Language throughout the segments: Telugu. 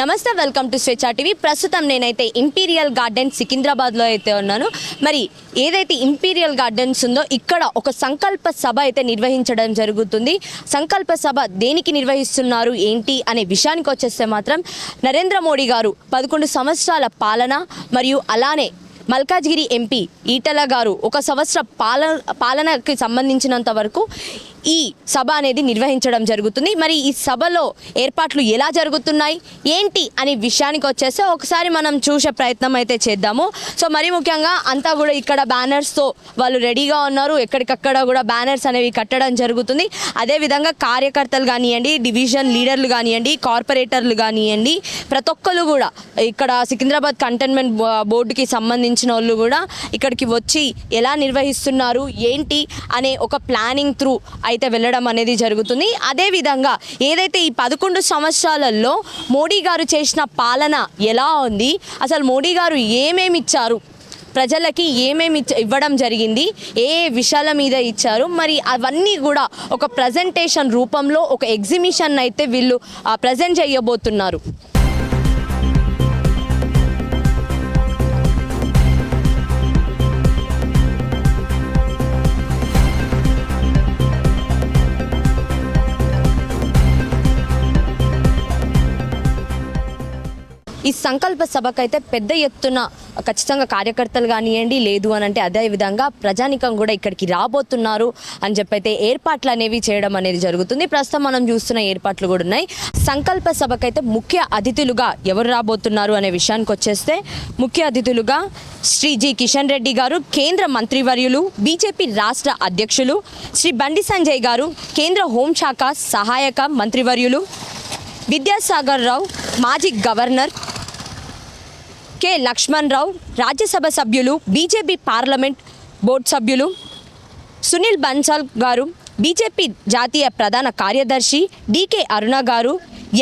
నమస్తే వెల్కమ్ టు స్వేచ్ఛా టీవీ. ప్రస్తుతం నేనైతే ఇంపీరియల్ గార్డెన్ సికింద్రాబాద్లో అయితే ఉన్నాను. మరి ఏదైతే ఇంపీరియల్ గార్డెన్స్ ఉందో ఇక్కడ ఒక సంకల్ప సభ అయితే నిర్వహించడం జరుగుతుంది. సంకల్ప సభ దేనికి నిర్వహిస్తున్నారు ఏంటి అనే విషయానికి వచ్చేస్తే మాత్రం నరేంద్ర మోడీ గారు పదకొండు సంవత్సరాల పాలన మరియు అలానే మల్కాజ్గిరి ఎంపీ ఈటల గారు ఒక సంవత్సర పాలన పాలనకి సంబంధించినంత వరకు ఈ సభ అనేది నిర్వహించడం జరుగుతుంది. మరి ఈ సభలో ఏర్పాట్లు ఎలా జరుగుతున్నాయి? ఏంటి అనే విషయానికి వచ్చేస్తే ఒకసారి మనం చూసే ప్రయత్నం అయితే చేద్దాము. సో మరి ముఖ్యంగా అంతా కూడా ఇక్కడ బ్యానర్స్తో వాళ్ళు రెడీగా ఉన్నారు. ఎక్కడికక్కడ కూడా బ్యానర్స్ అనేవి కట్టడం జరుగుతుంది. అదేవిధంగా కార్యకర్తలు కానివ్వండి డివిజన్ లీడర్లు కానివ్వండి కార్పొరేటర్లు కానివ్వండి ప్రతి ఒక్కరు కూడా ఇక్కడ సికింద్రాబాద్ కంటైన్మెంట్ బోర్డుకి సంబంధించిన వాళ్ళు కూడా ఇక్కడికి వచ్చి ఎలా నిర్వహిస్తున్నారు ఏంటి అనే ఒక ప్లానింగ్ త్రూ అయితే వెళ్ళడం అనేది జరుగుతుంది. అదేవిధంగా ఏదైతే ఈ పదకొండు సంవత్సరాలలో మోడీ గారు చేసిన పాలన ఎలా ఉంది? అసలు మోడీ గారు ఏమేమి ఇచ్చారు? ప్రజలకి ఏమేమి ఇవ్వడం జరిగింది? ఏ ఏ విషయాల మీద ఇచ్చారు? మరి అవన్నీ కూడా ఒక ప్రజెంటేషన్ రూపంలో ఒక ఎగ్జిబిషన్ అయితే వీళ్ళు ప్రజెంట్ చేయబోతున్నారు. సంకల్ప సభకైతే పెద్ద ఎత్తున ఖచ్చితంగా కార్యకర్తలు కానివ్వండి లేదు అని అంటే అదే విధంగా ప్రజానికం కూడా ఇక్కడికి రాబోతున్నారు అని చెప్పైతే ఏర్పాట్లు అనేవి చేయడం అనేది జరుగుతుంది. ప్రస్తుతం మనం చూస్తున్న ఏర్పాట్లు కూడా ఉన్నాయి. సంకల్ప సభకైతే ముఖ్య అతిథులుగా ఎవరు రాబోతున్నారు అనే విషయానికి వచ్చేస్తే ముఖ్య అతిథులుగా శ్రీ జి కిషన్ రెడ్డి గారు కేంద్ర మంత్రివర్యులు బీజేపీ రాష్ట్ర అధ్యక్షులు శ్రీ బండి సంజయ్ గారు కేంద్ర హోంశాఖ సహాయక మంత్రివర్యులు విద్యాసాగర్ రావు మాజీ గవర్నర్ కె. లక్ష్మణ్ రావు రాజ్యసభ సభ్యులు బీజేపీ పార్లమెంట్ బోర్డు సభ్యులు సునీల్ బన్సాల్ గారు బీజేపీ జాతీయ ప్రధాన కార్యదర్శి డికే అరుణ గారు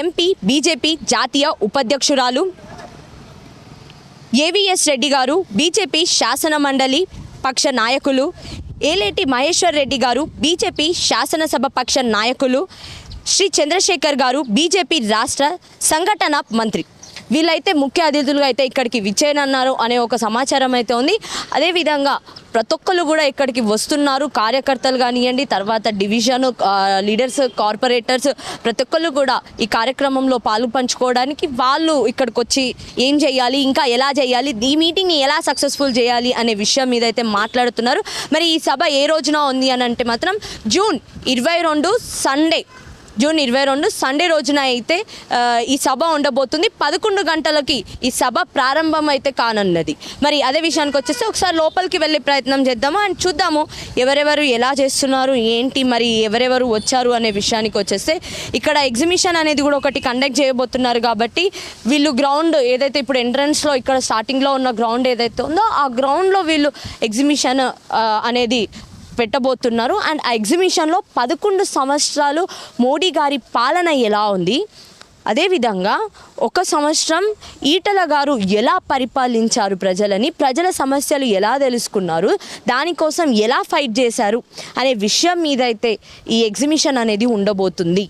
ఎంపీ బీజేపీ జాతీయ ఉపాధ్యక్షురాలు ఏవిఎస్ రెడ్డి గారు బీజేపీ శాసన మండలి పక్ష నాయకులు ఏలేటి మహేశ్వర్ రెడ్డి గారు బీజేపీ శాసనసభ పక్ష నాయకులు శ్రీ చంద్రశేఖర్ గారు బీజేపీ రాష్ట్ర సంఘటన మంత్రి. వీళ్ళైతే ముఖ్య అతిథులుగా అయితే ఇక్కడికి విచ్చేయనన్నారు అనే ఒక సమాచారం అయితే ఉంది. అదేవిధంగా ప్రతి ఒక్కరు కూడా ఇక్కడికి వస్తున్నారు. కార్యకర్తలు కానివ్వండి తర్వాత డివిజన్ లీడర్స్ కార్పొరేటర్స్ ప్రతి ఒక్కరు కూడా ఈ కార్యక్రమంలో పాలు పంచుకోవడానికి వాళ్ళు ఇక్కడికి వచ్చి ఏం చేయాలి ఇంకా ఎలా చేయాలి ఈ మీటింగ్ని ఎలా సక్సెస్ఫుల్ చేయాలి అనే విషయం మీద అయితే మాట్లాడుతున్నారు. మరి ఈ సభ ఏ రోజున ఉంది అని అంటే మాత్రం జూన్ ఇరవై రెండు సండే జూన్ ఇరవై రెండు సండే రోజున అయితే ఈ సభ ఉండబోతుంది. పదకొండు గంటలకి ఈ సభ ప్రారంభం అయితే కానున్నది. మరి అదే విషయానికి వచ్చేస్తే ఒకసారి లోపలికి వెళ్ళే ప్రయత్నం చేద్దాము? అండ్ చూద్దాము ఎవరెవరు ఎలా చేస్తున్నారు ఏంటి మరి ఎవరెవరు వచ్చారు అనే విషయానికి వచ్చేస్తే ఇక్కడ ఎగ్జిబిషన్ అనేది కూడా ఒకటి కండక్ట్ చేయబోతున్నారు కాబట్టి వీళ్ళు గ్రౌండ్ ఏదైతే ఇప్పుడు ఎంట్రన్స్లో ఇక్కడ స్టార్టింగ్లో ఉన్న గ్రౌండ్ ఏదైతే ఉందో ఆ గ్రౌండ్లో వీళ్ళు ఎగ్జిబిషన్ అనేది పెట్టబోతున్నారు. అండ్ ఆ ఎగ్జిబిషన్లో పదకొండు సంవత్సరాలు మోడీ గారి పాలన ఎలా ఉంది? అదేవిధంగా ఒక సంవత్సరం ఈటల గారు ఎలా పరిపాలించారు ప్రజలని ప్రజల సమస్యలు ఎలా తెలుసుకున్నారు దానికోసం ఎలా ఫైట్ చేశారు అనే విషయం మీద అయితే ఈ ఎగ్జిబిషన్ అనేది ఉండబోతుంది.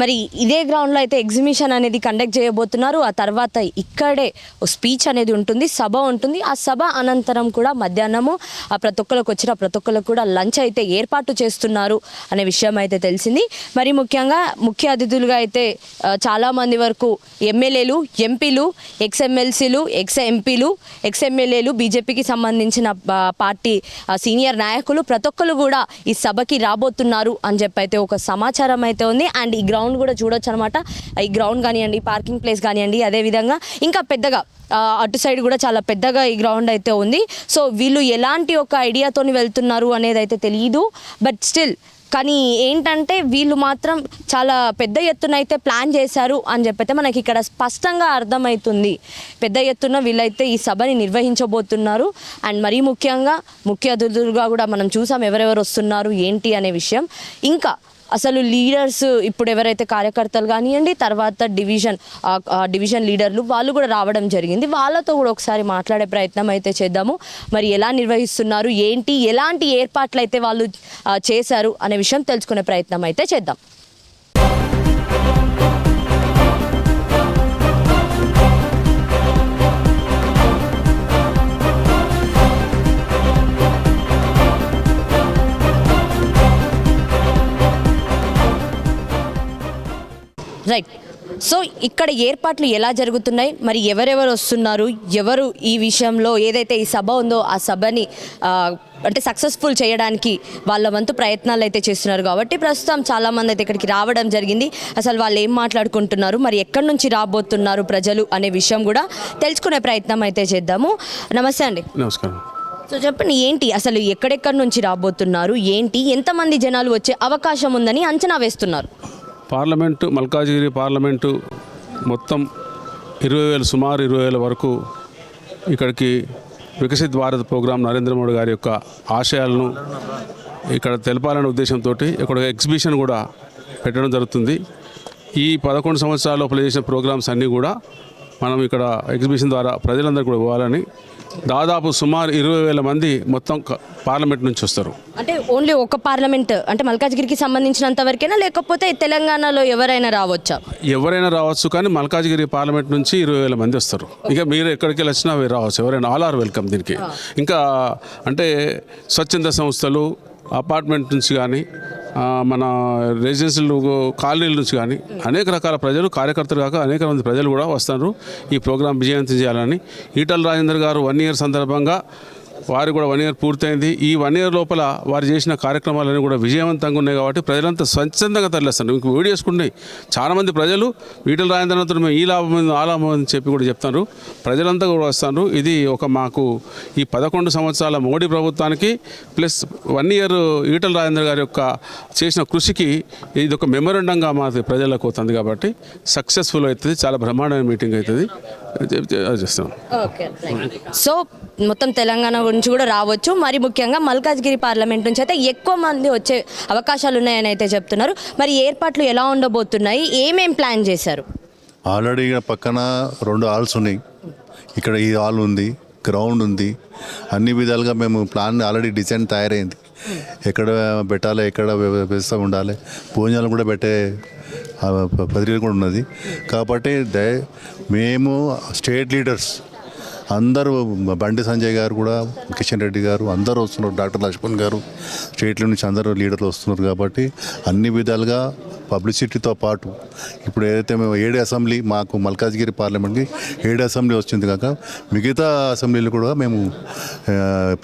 మరి ఇదే గ్రౌండ్లో అయితే ఎగ్జిబిషన్ అనేది కండక్ట్ చేయబోతున్నారు. ఆ తర్వాత ఇక్కడే ఓ స్పీచ్ అనేది ఉంటుంది సభ ఉంటుంది. ఆ సభ అనంతరం కూడా మధ్యాహ్నము ఆ ప్రతి ఒక్కరికి వచ్చిన ప్రతి ఒక్కరికి కూడా లంచ్ అయితే ఏర్పాటు చేస్తున్నారు అనే విషయం అయితే తెలిసింది. మరి ముఖ్యంగా ముఖ్య అతిథులుగా అయితే చాలామంది వరకు ఎమ్మెల్యేలు ఎంపీలు ఎక్స్ఎమ్మెల్సీలు ఎక్స్ ఎంపీలు ఎక్స్ ఎమ్మెల్యేలు బీజేపీకి సంబంధించిన పార్టీ సీనియర్ నాయకులు ప్రతి ఒక్కరు కూడా ఈ సభకి రాబోతున్నారు అని చెప్పి అయితే ఒక సమాచారం అయితే ఉంది. అండ్ ఈ గ్రౌండ్ కూడా చూడొచ్చు అనమాట ఈ గ్రౌండ్ కానివ్వండి పార్కింగ్ ప్లేస్ కానివ్వండి అదేవిధంగా ఇంకా పెద్దగా అటు సైడ్ కూడా చాలా పెద్దగా ఈ గ్రౌండ్ అయితే ఉంది. సో వీళ్ళు ఎలాంటి ఒక ఐడియాతోని వెళ్తున్నారు అనేది అయితే తెలియదు బట్ స్టిల్ కానీ ఏంటంటే వీళ్ళు మాత్రం చాలా పెద్ద ఎత్తున అయితే ప్లాన్ చేశారు అని చెప్పైతే మనకి ఇక్కడ స్పష్టంగా అర్థమవుతుంది పెద్ద ఎత్తున వీళ్ళైతే ఈ సభని నిర్వహించబోతున్నారు. అండ్ మరీ ముఖ్యంగా ముఖ్య అతిథులుగా కూడా మనం చూసాం ఎవరెవరు వస్తున్నారు ఏంటి అనే విషయం. ఇంకా అసలు లీడర్స్ ఇప్పుడు ఎవరైతే కార్యకర్తలు కానివ్వండి తర్వాత డివిజన్ డివిజన్ లీడర్లు వాళ్ళు కూడా రావడం జరిగింది. వాళ్ళతో కూడా ఒకసారి మాట్లాడే ప్రయత్నం అయితే చేద్దాము. మరి ఎలా నిర్వహిస్తున్నారు ఏంటి ఎలాంటి ఏర్పాట్లు అయితే వాళ్ళు చేశారు అనే విషయం తెలుసుకునే ప్రయత్నం అయితే చేద్దాం. రైట్ సో ఇక్కడ ఏర్పాట్లు ఎలా జరుగుతున్నాయి? మరి ఎవరెవరు వస్తున్నారు? ఎవరు ఈ విషయంలో ఏదైతే ఈ సభ ఉందో ఆ సభని అంటే సక్సెస్ఫుల్ చేయడానికి వాళ్ళ వంతు ప్రయత్నాలు అయితే చేస్తున్నారు. కాబట్టి ప్రస్తుతం చాలామంది అయితే ఇక్కడికి రావడం జరిగింది. అసలు వాళ్ళు ఏం మాట్లాడుకుంటున్నారు? మరి ఎక్కడి నుంచి రాబోతున్నారు ప్రజలు అనే విషయం కూడా తెలుసుకునే ప్రయత్నం అయితే చేద్దాము. నమస్తే అండి. నమస్కారం. సో చెప్పండి ఏంటి? అసలు ఎక్కడెక్కడి నుంచి రాబోతున్నారు? ఏంటి? ఎంతమంది జనాలు వచ్చే అవకాశం ఉందని అంచనా వేస్తున్నారు? పార్లమెంటు మల్కాజిగిరి పార్లమెంటు మొత్తం ఇరవై వేల సుమారు ఇరవై వేల వరకు ఇక్కడికి వికసిత్ భారత్ ప్రోగ్రాం నరేంద్ర మోడీ గారి యొక్క ఆశయాలను ఇక్కడ తెలపాలనే ఉద్దేశంతో ఇక్కడ ఎగ్జిబిషన్ కూడా పెట్టడం జరుగుతుంది. ఈ పదకొండు సంవత్సరాల లోపల చేసిన ప్రోగ్రామ్స్ అన్నీ కూడా మనం ఇక్కడ ఎగ్జిబిషన్ ద్వారా ప్రజలందరూ కూడా ఇవ్వాలని దాదాపు సుమారు ఇరవై వేల మంది మొత్తం పార్లమెంట్ నుంచి వస్తారు. అంటే ఓన్లీ ఒక పార్లమెంట్ అంటే మల్కాజ్గిరికి సంబంధించినంత వరకేనా? లేకపోతే తెలంగాణలో ఎవరైనా రావచ్చా? ఎవరైనా రావచ్చు కానీ మల్కాజ్గిరి పార్లమెంట్ నుంచి ఇరవై వేల మంది వస్తారు. ఇక మీరు ఎక్కడికి వచ్చినా రావచ్చు. ఎవరైనా ఆల్ ఆర్ వెల్కమ్ దీనికి. ఇంకా అంటే స్వచ్ఛంద సంస్థలు అపార్ట్మెంట్ నుంచి కానీ మన రెసిడెన్షియల్ కాలనీల నుంచి కానీ అనేక రకాల ప్రజలు కార్యకర్తలు కాక అనేక మంది ప్రజలు కూడా వస్తారు. ఈ ప్రోగ్రాం విజయవంతం చేయాలని ఈటల రాజేందర్ గారు వన్ ఇయర్ సందర్భంగా వారు కూడా వన్ ఇయర్ పూర్తయింది. ఈ వన్ ఇయర్ లోపల వారు చేసిన కార్యక్రమాలన్నీ కూడా విజయవంతంగా ఉన్నాయి కాబట్టి ప్రజలంతా స్వచ్ఛందంగా తరలిస్తారు మీకు వీడియోస్ ఉన్నాయి. చాలామంది ప్రజలు వీటిల తర్వాత మేము ఈ లాభం ఆ లాభం అని చెప్పి కూడా చెప్తారు. ప్రజలంతా కూడా వస్తారు ఇది ఒక మాకు ఈ పదకొండు సంవత్సరాల మోడీ ప్రభుత్వానికి plus one year Etela Rajender గారి యొక్క చేసిన కృషికి ఇది ఒక మెమొరండంగా మా ప్రజలకు అవుతుంది కాబట్టి సక్సెస్ఫుల్ అవుతుంది. చాలా బ్రహ్మాండమైన మీటింగ్ అవుతుంది. చేస్తాం. సో మొత్తం తెలంగాణ గురించి కూడా రావచ్చు. మరి ముఖ్యంగా మల్కాజ్గిరి పార్లమెంట్ నుంచి అయితే ఎక్కువ మంది వచ్చే అవకాశాలు ఉన్నాయని అయితే చెప్తున్నారు. మరి ఏర్పాట్లు ఎలా ఉండబోతున్నాయి? ఏమేం ప్లాన్ చేశారు? ఆల్రెడీ పక్కన రెండు హాల్స్ ఉన్నాయి. ఇక్కడ ఈ హాల్ ఉంది గ్రౌండ్ ఉంది. అన్ని విధాలుగా మేము ప్లాన్ ఆల్రెడీ డిజైన్ తయారైంది. ఎక్కడ పెట్టాలి ఎక్కడ వ్య- వ్యవస్థ ఉండాలి. భోజనాలు కూడా పెట్టే ఆ, కూడా ఉన్నది. కాబట్టి మేము స్టేట్ లీడర్స్ అందరూ బండి సంజయ్ గారు కూడా కిషన్ రెడ్డి గారు అందరూ వస్తున్నారు. డాక్టర్ లక్ష్మణ్ గారు స్టేట్ల నుంచి అందరూ లీడర్లు వస్తున్నారు కాబట్టి అన్ని విధాలుగా పబ్లిసిటీతో పాటు ఇప్పుడు ఏదైతే మేము ఏడు అసెంబ్లీ మాకు మల్కాజ్గిరి పార్లమెంట్కి ఏడు అసెంబ్లీ వచ్చింది కాక మిగతా అసెంబ్లీలు కూడా మేము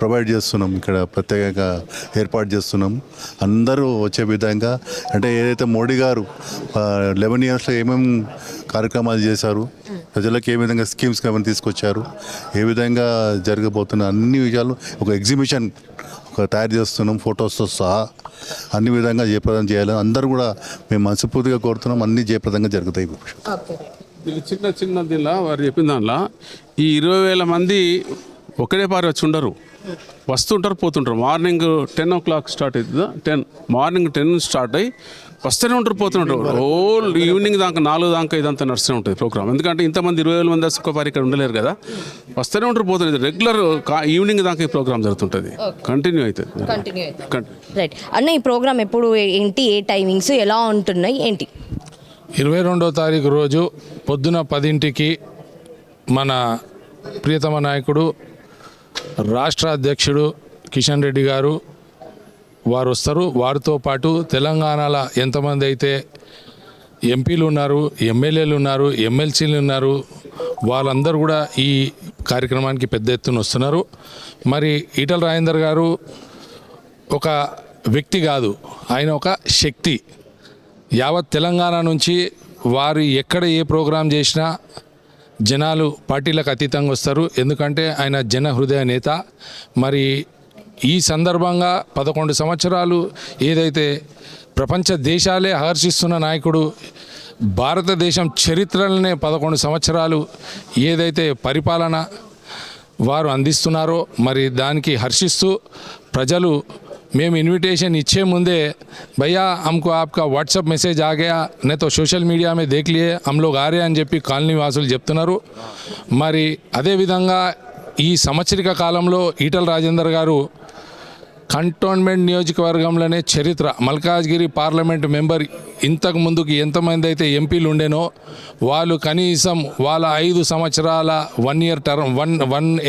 ప్రొవైడ్ చేస్తున్నాం. ఇక్కడ ప్రత్యేకంగా ఏర్పాటు చేస్తున్నాం. అందరూ వచ్చే విధంగా అంటే ఏదైతే మోడీ గారు లెవెన్ ఇయర్స్లో ఏమేమి కార్యక్రమాలు చేశారు. ప్రజలకు ఏ విధంగా స్కీమ్స్ ఏమైనా తీసుకొచ్చారు. ఏ విధంగా జరగబోతున్న అన్ని విషయాలు ఒక ఎగ్జిబిషన్ ఒక తయారు చేస్తున్నాం ఫొటోస్తో సహా అన్ని విధంగా జయప్రదం చేయాలని అందరూ కూడా మేము మనస్ఫూర్తిగా కోరుతున్నాం. అన్ని జయప్రదంగా జరుగుతాయి. ఇది చిన్న చిన్న దీనిలో వారు చెప్పిన దానిలో ఈ ఇరవై వేల మంది ఒకటే పారి వచ్చి ఉండరు. వస్తుంటారు పోతుంటారు. Morning ten o'clock start అవుతుందా? టెన్. మార్నింగ్ టెన్ స్టార్ట్ అయ్యి వస్తూనే ఉంటారు పోతుంటారు. ఓల్ ఈవినింగ్ దాకా నాలుగు దాకా ఇదంతా నడుస్తూనే ఉంటుంది ప్రోగ్రామ్. ఎందుకంటే ఇంతమంది ఇరవై వేల మంది ఒక పారి ఇక్కడ ఉండలేరు కదా. వస్తూనే ఉంటారు పోతుంది రెగ్యులర్ ఈవినింగ్ దాకా ఈ ప్రోగ్రామ్ జరుగుతుంటుంది. కంటిన్యూ అవుతుంది రైట్ అన్న ఈ ప్రోగ్రామ్ ఎప్పుడు ఏంటి? ఏ టైమింగ్స్? ఎలా ఉంటున్నాయి? ఏంటి? ఇరవై రెండో తారీఖు రోజు పొద్దున పదింటికి మన ప్రియతమ నాయకుడు రాష్ట్ర అధ్యక్షుడు కిషన్ రెడ్డి గారు వారు వస్తారు వారితో పాటు తెలంగాణలో ఎంతమంది అయితే ఎంపీలు ఉన్నారు ఎమ్మెల్యేలు ఉన్నారు ఎమ్మెల్సీలు ఉన్నారు వాళ్ళందరూ కూడా ఈ కార్యక్రమానికి పెద్ద ఎత్తున వస్తున్నారు. మరి ఈటల రాజేందర్ గారు ఒక వ్యక్తి కాదు ఆయన ఒక శక్తి. యావత్ తెలంగాణ నుంచి వారు ఎక్కడ ఏ ప్రోగ్రాం చేసినా జనాలు పార్టీలకు అతీతంగా వస్తారు. ఎందుకంటే ఆయన జన హృదయ నేత. మరి ఈ సందర్భంగా పదకొండు సంవత్సరాలు ఏదైతే ప్రపంచ దేశాలే ఆకర్షిస్తున్న నాయకుడు భారతదేశం చరిత్రలనే పదకొండు సంవత్సరాలు ఏదైతే పరిపాలన వారు అందిస్తున్నారో మరి దానికి హర్షిస్తూ ప్రజలు మేము ఇన్విటేషన్ ఇచ్చే ముందే భయ్యా అమ్కు ఆప్కా వాట్సాప్ మెసేజ్ ఆగయా నేతో సోషల్ మీడియా మీద देख అమ్లో గారే అని చెప్పి కాలనీ వాసులు చెప్తున్నారు. మరి అదేవిధంగా ఈ సంవత్సరిక కాలంలో ఈటల రాజేందర్ గారు కంటోన్మెంట్ నియోజకవర్గంలోనే చరిత్ర. మల్కాజ్గిరి పార్లమెంట్ మెంబర్ ఇంతకు ముందుకు ఎంతమంది అయితే ఎంపీలు ఉండేనో వాళ్ళు కనీసం వాళ్ళ ఐదు సంవత్సరాల one year term one one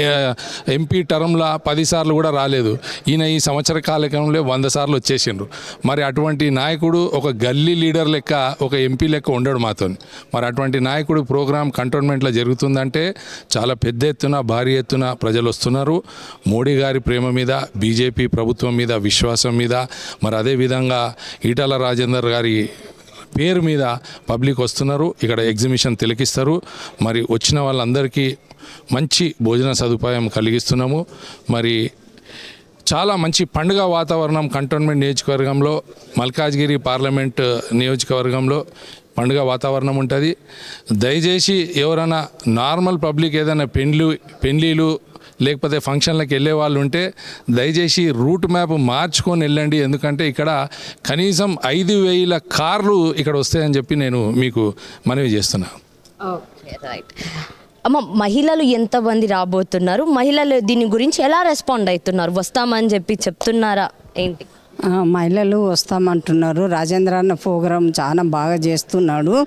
MP టర్మ్ల పదిసార్లు కూడా రాలేదు. ఈయన ఈ సంవత్సర కాలకంలో వంద సార్లు వచ్చేసిండ్రు. మరి అటువంటి నాయకుడు ఒక గల్లీ లీడర్ లెక్క ఒక ఎంపీ లెక్క ఉండడు మాతో మరి అటువంటి నాయకుడు ప్రోగ్రాం కంటోన్మెంట్లో జరుగుతుందంటే చాలా పెద్ద ఎత్తున భారీ ఎత్తున ప్రజలు వస్తున్నారు. మోడీ గారి ప్రేమ మీద బీజేపీ ప్రభుత్వం మీద విశ్వాసం మీద మరి అదేవిధంగా ఈటల రాజేందర్ గారి పేరు మీద పబ్లిక్ వస్తున్నారు. ఇక్కడ ఎగ్జిబిషన్ తిలకిస్తారు. మరి వచ్చిన వాళ్ళందరికీ మంచి భోజన సదుపాయం కలిగిస్తున్నాము. మరి చాలా మంచి పండుగ వాతావరణం కంటోన్మెంట్ నియోజకవర్గంలో మల్కాజ్గిరి పార్లమెంట్ నియోజకవర్గంలో పండుగ వాతావరణం ఉంటుంది. దయచేసి ఎవరైనా నార్మల్ పబ్లిక్ ఏదైనా పెండ్లు పెండ్లీలు లేకపోతే ఫంక్షన్లకు వెళ్ళే వాళ్ళు ఉంటే దయచేసి రూట్ మ్యాప్ మార్చుకొని వెళ్ళండి. ఎందుకంటే ఇక్కడ కనీసం ఐదు వేల కార్లు ఇక్కడ వస్తాయని చెప్పి నేను మీకు మనవి చేస్తున్నాను ఓకే రైట్. అమ్మ మహిళలు ఎంతమంది రాబోతున్నారు? మహిళలు దీని గురించి ఎలా రెస్పాండ్ అవుతున్నారు? వస్తామని చెప్పి చెప్తున్నారా? ఏంటి? మహిళలు వస్తామంటున్నారు. రాజేంద్ర అన్న ప్రోగ్రాం చాలా బాగా చేస్తున్నాడు.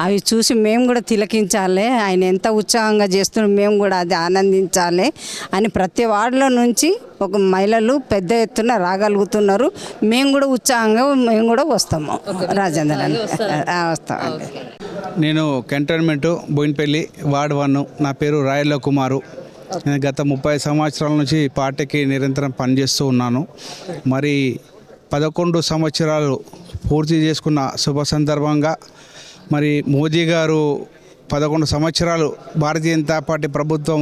అవి చూసి మేము కూడా తిలకించాలి. ఆయన ఎంత ఉత్సాహంగా చేస్తున్నాడు మేము కూడా అది ఆనందించాలి అని ప్రతి వార్డులో నుంచి ఒక మహిళలు పెద్ద ఎత్తున రాగలుగుతున్నారు. మేము కూడా ఉత్సాహంగా మేము కూడా వస్తాము. రాజేంద్ర వస్తామండి. నేను కంటోన్మెంట్ బోయినపల్లి వార్డ్ వన్. నా పేరు రాయల కుమారు. నేను గత ముప్పై సంవత్సరాల నుంచి పార్టీకి నిరంతరం పనిచేస్తూ ఉన్నాను. మరి పదకొండు సంవత్సరాలు పూర్తి చేసుకున్న శుభ సందర్భంగా మరి మోదీ గారు పదకొండు సంవత్సరాలు భారతీయ జనతా పార్టీ ప్రభుత్వం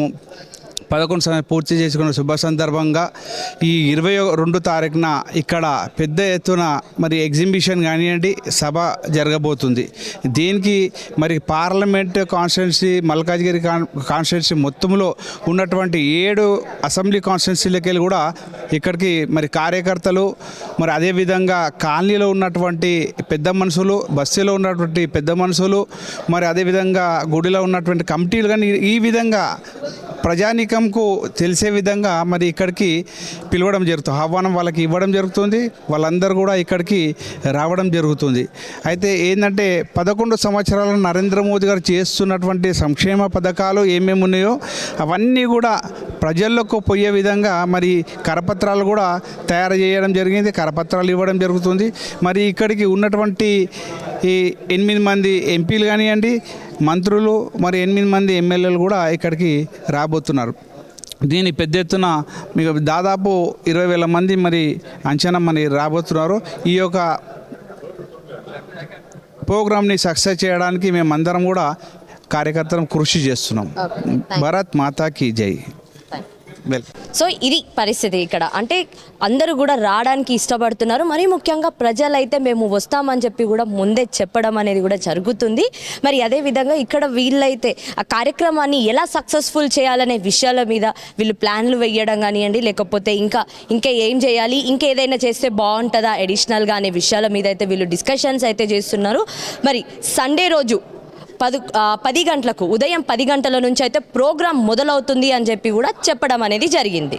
పదకొండు సంవత్సరాలు పూర్తి చేసుకున్న శుభ సందర్భంగా ఈ ఇరవై రెండు తారీఖున ఇక్కడ పెద్ద ఎత్తున మరి ఎగ్జిబిషన్ కానివ్వండి సభ జరగబోతుంది. దీనికి మరి parliament constituency Malkajgiri con constituency మొత్తంలో ఉన్నటువంటి ఏడు అసెంబ్లీ కాన్స్టిట్యున్సీలకి కూడా ఇక్కడికి మరి కార్యకర్తలు మరి అదేవిధంగా కాలనీలో ఉన్నటువంటి పెద్ద మనుషులు బస్సులో ఉన్నటువంటి పెద్ద మనుషులు మరి అదేవిధంగా గుడిలో ఉన్నటువంటి కమిటీలు కానీ ఈ విధంగా ప్రజానీకంకు తెలిసే విధంగా మరి ఇక్కడికి పిలవడం జరుగుతుంది. ఆహ్వానం వాళ్ళకి ఇవ్వడం జరుగుతుంది. వాళ్ళందరూ కూడా ఇక్కడికి రావడం జరుగుతుంది. అయితే ఏంటంటే పదకొండు సంవత్సరాల నరేంద్ర మోదీ గారు చేస్తున్నటువంటి సంక్షేమ పథకాలు ఏమేమి ఉన్నాయో అవన్నీ కూడా ప్రజల్లోకి పోయే విధంగా మరి కరపత్రాలు కూడా తయారు చేయడం జరిగింది. కరపత్రాలు ఇవ్వడం జరుగుతుంది. మరి ఇక్కడికి ఉన్నటువంటి ఈ ఎనిమిది మంది ఎంపీలు కానివ్వండి మంత్రులు మరి ఎనిమిది మంది ఎమ్మెల్యేలు కూడా ఇక్కడికి రాబోతున్నారు. దీని పెద్ద ఎత్తున మీకు దాదాపు ఇరవై వేల మంది మరి అంచనా మరి రాబోతున్నారు. ఈ యొక్క ప్రోగ్రామ్ని సక్సెస్ చేయడానికి మేమందరం కూడా కార్యకర్తలం కృషి చేస్తున్నాం. భరత్ మాతాకి జై. సో ఇది పరిస్థితి ఇక్కడ. అంటే అందరూ కూడా రావడానికి ఇష్టపడుతున్నారు. మరి ముఖ్యంగా ప్రజలైతే మేము వస్తామని చెప్పి కూడా ముందే చెప్పడం అనేది కూడా జరుగుతుంది. మరి అదే విధంగా ఇక్కడ వీళ్ళైతే ఆ కార్యక్రమాన్ని ఎలా సక్సెస్ఫుల్ చేయాలనే విషయాల మీద వీళ్ళు ప్లాన్లు వేయడం కానివ్వండి లేకపోతే ఇంకా ఇంకా ఏం చేయాలి ఇంకేదైనా చేస్తే బాగుంటుందా అడిషనల్గా అనే విషయాల మీద అయితే వీళ్ళు డిస్కషన్స్ అయితే చేస్తున్నారు. మరి సండే రోజు పది పది గంటలకు ఉదయం పది గంటల నుంచి అయితే ప్రోగ్రాం మొదలవుతుంది అని చెప్పి కూడా చెప్పడం అనేది జరిగింది.